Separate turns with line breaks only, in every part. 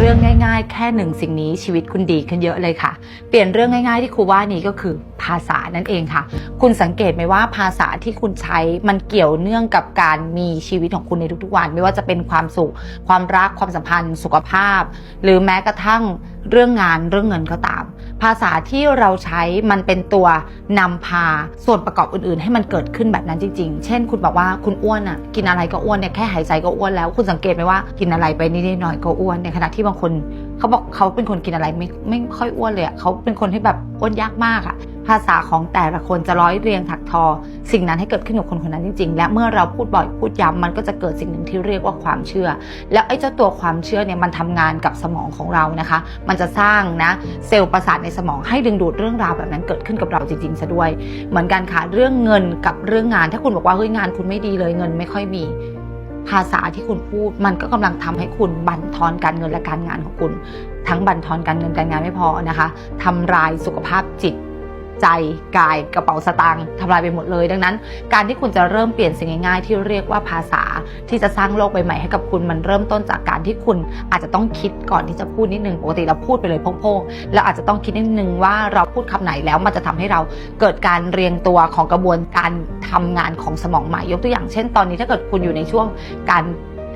เรื่องง่ายๆ แค่หนึ่งสิ่งนี้ชีวิตคุณดีขึ้นเยอะเลยค่ะ เปลี่ยนเรื่องง่ายๆที่ครูว่านี้ก็คือภาษานั่นเองค่ะ คุณสังเกตไหมว่าภาษาที่คุณใช้มันเกี่ยวเนื่องกับการมีชีวิตของคุณในทุกๆวัน ไม่ว่าจะเป็นความสุข ความรักความสัมพันธ์ สุขภาพ หรือแม้กระทั่งเรื่องงานเรื่องเงินก็ตาม ภาษาที่เราใช้มันเป็นตัวนำพาส่วนประกอบอื่นๆ ให้มันเกิดขึ้นแบบนั้นจริง ๆ เช่น คุณบอกว่าคุณอ้วนอะกินอะไรก็อ้วนเนี่ยแค่หายใจก็อ้วนแล้ว คุณสังเกตไหมว่ากินอะไรไปนิดๆหน่อยก็อ้วนในขณะที่บางคนเขาบอกเขาเป็นคนกินอะไรไม่ไม่ค่อยอ้วนเลยอะเขาเป็นคนที่แบบอ้วนยากมากอะ ภาษาของแต่ละคนจะร้อยเรียงถักทอ สิ่งนั้นให้เกิดขึ้นกับคนคนนั้นจริงๆ และเมื่อเราพูดบ่อยพูดย้ำมันก็จะเกิดสิ่งหนึ่งที่เรียกว่าความเชื่อ แล้วไอ้เจ้าตัวความเชื่อเนี่ยมันทำงานกับสมองของเรานะคะ มันจะสร้างนะเซลล์ประสาทในสมองให้ดึงดูดเรื่องราวแบบนั้นเกิดขึ้นกับเราจริงๆซะด้วย เหมือนกันค่ะเรื่องเงินกับเรื่องงาน ถ้าคุณบอกว่าเฮ้ยงานคุณไม่ดีเลยเงินไม่ค่อยมีภาษาที่คุณพูดมันก็กำลังทำให้คุณบั่นทอนการเงินและการงานของคุณ ทั้งบั่นทอนการเงินการงานไม่พอนะคะทำลายสุขภาพจิต ใจกายกระเป๋าสตางค์ทำลายไปหมดเลย ดังนั้น การที่คุณจะเริ่มเปลี่ยนสิ่งง่ายๆ ที่เรียกว่าภาษาที่จะสร้างโลกใบใหม่ให้กับคุณมันเริ่มต้นจากการที่คุณอาจจะต้องคิดก่อนที่จะพูดนิดนึงปกติเราพูดไปเลยโพ่งๆแล้วอาจจะต้องคิดนิดนึงว่าเราพูดคำไหนแล้วมันจะทำให้เราเกิดการเรียงตัวของกระบวนการทำงานของสมองใหม่ยกตัวอย่างเช่นตอนนี้ถ้าเกิดคุณอยู่ในช่วงการ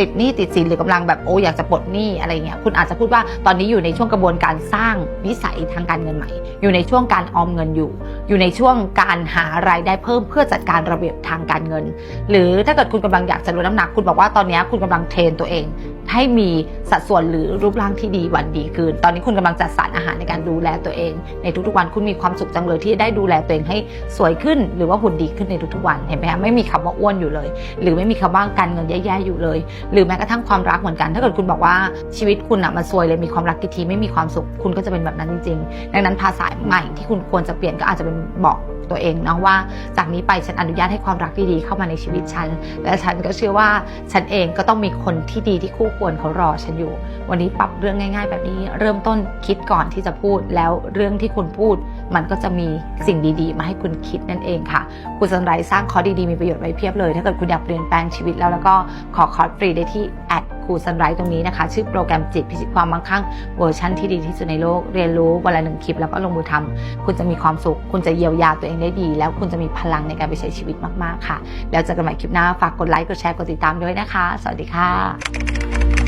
ติดหนี้ติดสินหรือกำลังแบบโอ้อยากจะปลดหนี้อะไรเงี้ยคุณอาจจะพูดว่าตอนนี้อยู่ในช่วงกระบวนการสร้างนิสัยทางการเงินใหม่ อยู่ในช่วงการออมเงินอยู่ อยู่ในช่วงการหารายได้เพิ่มเพื่อจัดการระเบียบทางการเงิน หรือถ้าเกิดคุณกำลังอยากจะลดน้ำหนักคุณบอกว่าตอนนี้คุณกำลังเทรนตัวเอง ให้มีสัดส่วนหรือรูปร่างที่ดีวันดีคืน ตอนนี้คุณกำลังจัดสรรอาหารในการดูแลตัวเอง ในทุกๆวันคุณมีความสุขจังเลยที่ได้ดูแลตัวเองให้สวยขึ้น หรือว่าหุ่นดีขึ้นในทุกๆวันเห็นไหมคะไม่มีคำว่าอ้วนอยู่เลย หรือไม่มีคำว่าการเงินแย่ๆอยู่เลย หรือแม้กระทั่งความรักเหมือนกัน ถ้าเกิดคุณบอกว่าชีวิตคุณอะมันซวยเลยมีความรักกี่ทีไม่มีความสุขคุณก็จะเป็นแบบนั้นจริงๆ ดังนั้นภาษาใหม่ที่คุณควรจะเปลี่ยนก็อาจจะเป็นบอกตัวเองนะว่าจากนี้ไปฉันอนุญาตให้ความรักดีๆเข้ามาในชีวิตฉัน และฉันก็เชื่อว่าฉันเองก็ต้องมีคนที่ดีที่คู่ควรเขารอฉันอยู่ วันนี้ปรับเรื่องง่าย ๆ แบบนี้ เริ่มต้นคิดก่อนที่จะพูด แล้วเรื่องที่คุณพูด มันก็จะมีสิ่งดีๆ มาให้คุณคิดนั่นเองค่ะ คุณสันไรสร้างคอร์สดีๆมีประโยชน์ไว้เพียบเลย ถ้าเกิดคุณอยากเปลี่ยนแปลงชีวิตแล้วแล้วก็ขอคอร์สฟรีได้ที่ at ครูซันไรต์ตรงนี้นะคะ ชื่อโปรแกรมจิตพิชิตความมั่งคั่งเวอร์ชันที่ดีที่สุดในโลก เรียนรู้วันละหนึ่งคลิปแล้วก็ลงมือทำคุณจะมีความสุข คุณจะเยียวยาตัวเองได้ดี แล้วคุณจะมีพลังในการไปใช้ชีวิตมากๆค่ะ แล้วเจอกันใหม่คลิปหน้าฝากกดไลค์กดแชร์กดติดตามด้วยนะคะ สวัสดีค่ะ